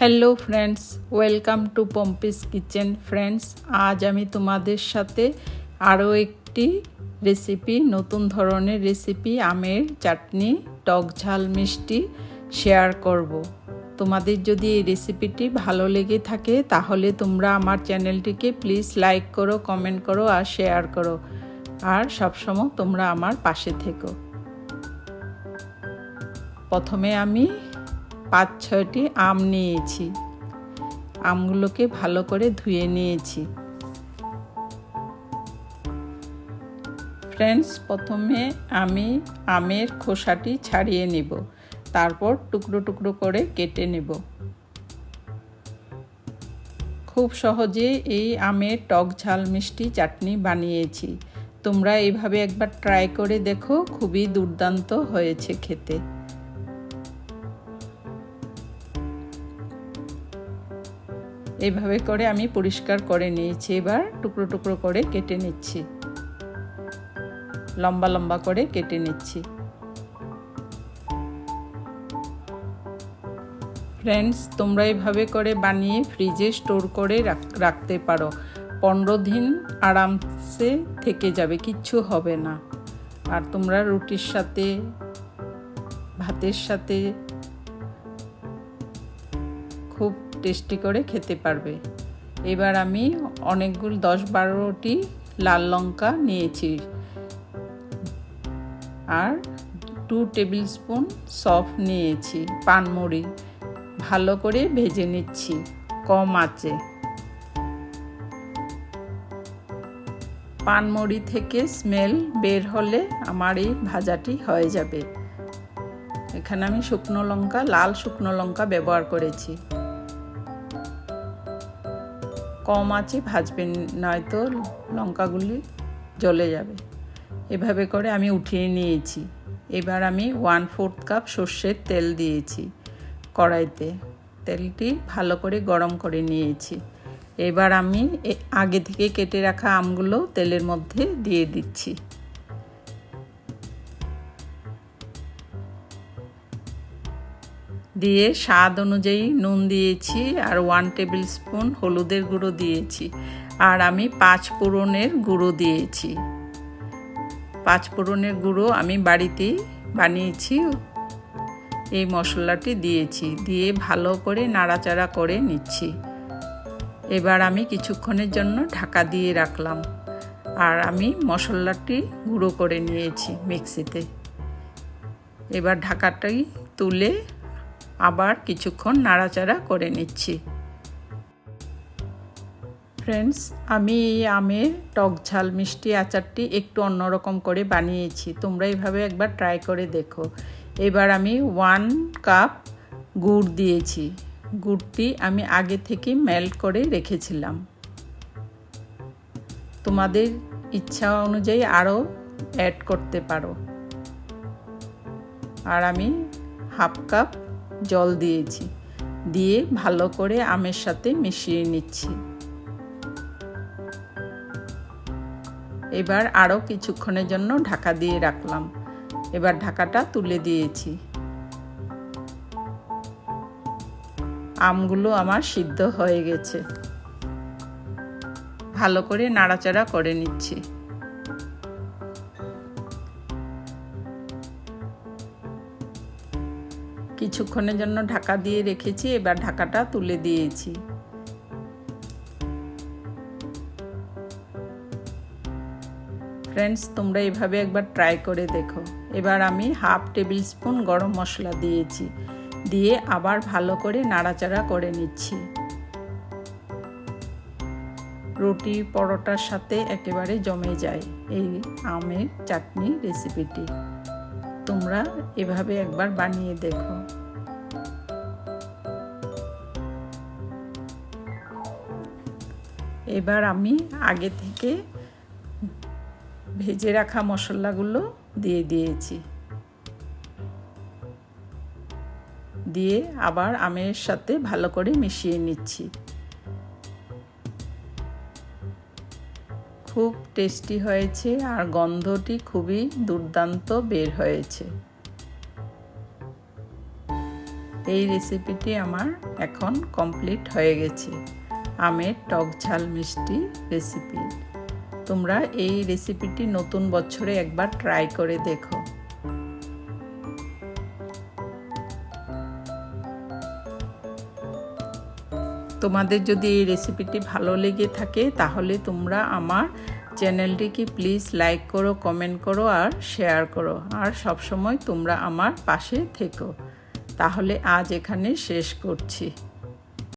Hello friends welcome to Pompi's kitchen friends আজ আমি তোমাদের সাথে আরও একটি রেসিপি নতুন ধরনের রেসিপি আমের চাটনি, টক ঝাল মিষ্টি শেয়ার করব। তোমাদের যদি এই রেসিপিটি ভালো লেগে থাকে, তাহলে তোমরা আমার চ্যানেলটিকে প্লিজ লাইক করো কমেন্ট করো আর শেয়ার করো। আর সবসময় তোমরা আমার পাশে থেকো। প্রথমে আমি পাঁচ ছয়টি আম নিয়েছি। আমগুলোকে ভালো করে ধুয়ে নিয়েছি। ফ্রেন্ডস, প্রথমে আমি আমের খোসাটি ছাড়িয়ে নেব। তারপর টুকরো টুকরো করে কেটে নেব। খুব সহজে এই আমের টক ঝাল মিষ্টি চাটনি বানিয়েছি। তোমরা এইভাবে একবার ট্রাই করে দেখো, খুবই দুর্দান্ত হয়েছে খেতে। এইভাবে করে আমি পরিষ্কার করে নিয়েছি এবার, টুকরো টুকরো করে কেটে নিচ্ছি। লম্বা লম্বা করে কেটে নিচ্ছি। ফ্রেন্ডস তোমরা এইভাবে করে বানিয়ে ফ্রিজে স্টোর করে রাখতে পারো। পনেরো দিন আরামসে থেকে যাবে, কিচ্ছু হবে না। আর তোমরা রুটির সাথে, ভাতের সাথে খুব টেস্টি করে খেতে পারবে। এবার আমি অনেকগুলো দশ বারোটি লাল লঙ্কা নিয়েছি। আর টু টেবিল স্পুন সফ নিয়েছি, পানমুড়ি। ভালো করে ভেজে নিচ্ছি, কম আঁচে পানমুড়ি থেকে স্মেল বের হলে আমার এই ভাজাটি হয়ে যাবে। এখানে আমি শুকনো লঙ্কা, লাল শুকনো লঙ্কা ব্যবহার করেছি। কম আঁচে ভাজবেন, নয়তো লঙ্কাগুলি জ্বলে যাবে। এভাবে করে আমি উঠিয়ে নিয়েছি। এবার আমি ওয়ান ফোর্থ কাপ সর্ষের তেল দিয়েছি কড়াইতে। তেলটি ভালো করে গরম করে নিয়েছি। এবার আমি আগে থেকে কেটে রাখা আমগুলো তেলের মধ্যে দিয়ে দিচ্ছি। দিয়ে স্বাদ অনুযায়ী নুন দিয়েছি আর ওয়ান টেবিল স্পুন হলুদের গুঁড়ো দিয়েছি। আর আমি পাঁচ ফোড়নের গুঁড়ো দিয়েছি। পাঁচ ফোড়নের গুঁড়ো আমি বাড়িতেই বানিয়েছি। এই মশলাটি দিয়েছি। দিয়ে ভালো করে নাড়াচাড়া করে নিচ্ছি। এবার আমি কিছুক্ষণের জন্য ঢাকা দিয়ে রাখলাম। আর আমি মশলাটি গুঁড়ো করে নিয়েছি মিক্সিতে। এবার ঢাকাটাই তুলে আবার কিছুক্ষণ নাড়াচাড়া করে নিচ্ছি। ফ্রেন্ডস আমি এই আমের টক ঝাল মিষ্টি আচারটি একটু অন্যরকম করে বানিয়েছি। তোমরা এইভাবে একবার ট্রাই করে দেখো। এবার আমি ওয়ান কাপ গুড় দিয়েছি। গুড়টি আমি আগে থেকে মেল্ট করে রেখেছিলাম। তোমাদের ইচ্ছা অনুযায়ী আরও অ্যাড করতে পারো। আর আমি হাফ কাপ জল দিয়েছি। দিয়ে ভালো করে আমের সাথে মিশিয়ে নিচ্ছি। এবার আরও কিছুক্ষণের জন্য ঢাকা দিয়ে রাখলাম। এবার ঢাকাটা তুলে দিয়েছি। আমগুলো আমার সিদ্ধ হয়ে গেছে। ভালো করে নাড়াচাড়া করে নিচ্ছি। কিছুক্ষণের জন্য ঢাকা দিয়ে রেখেছি, এবার ঢাকাটা তুলে দিয়েছি। ফ্রেন্ডস তোমরা এভাবে একবার ট্রাই করে দেখো। এবার আমি হাফ টেবিল স্পুন গরম মশলা দিয়েছি, দিয়ে আবার ভালো করে নাড়াচাড়া করে নিচ্ছি। রুটি পরোটার সাথে একেবারে জমে যায় এই আমের চাটনি রেসিপিটি তোমরা এভাবে একবার বানিয়ে দেখো। এবার আমি আগে থেকে ভেজে রাখা মশলাগুলো দিয়ে দিয়েছি। দিয়ে আবার আমের সাথে ভালো করে মিশিয়ে নিচ্ছি। খুব টেস্টি হয়েছে আর গন্ধটি খুবই দুর্দান্ত বের হয়েছে। এই রেসিপিটি আমার এখন কমপ্লিট হয়ে গেছে। আমের টক ঝাল মিষ্টি রেসিপি তোমরা এই রেসিপিটি নতুন বছরে একবার ট্রাই করে দেখো। তোমাদের যদি এই রেসিপিটি ভালো লেগে থাকে, তাহলে তোমরা আমার চ্যানেলটিকে প্লিজ লাইক করো কমেন্ট করো আর শেয়ার করো। আর সবসময় তোমরা আমার পাশে থেকো। তাহলে আজ এখানে শেষ করছি।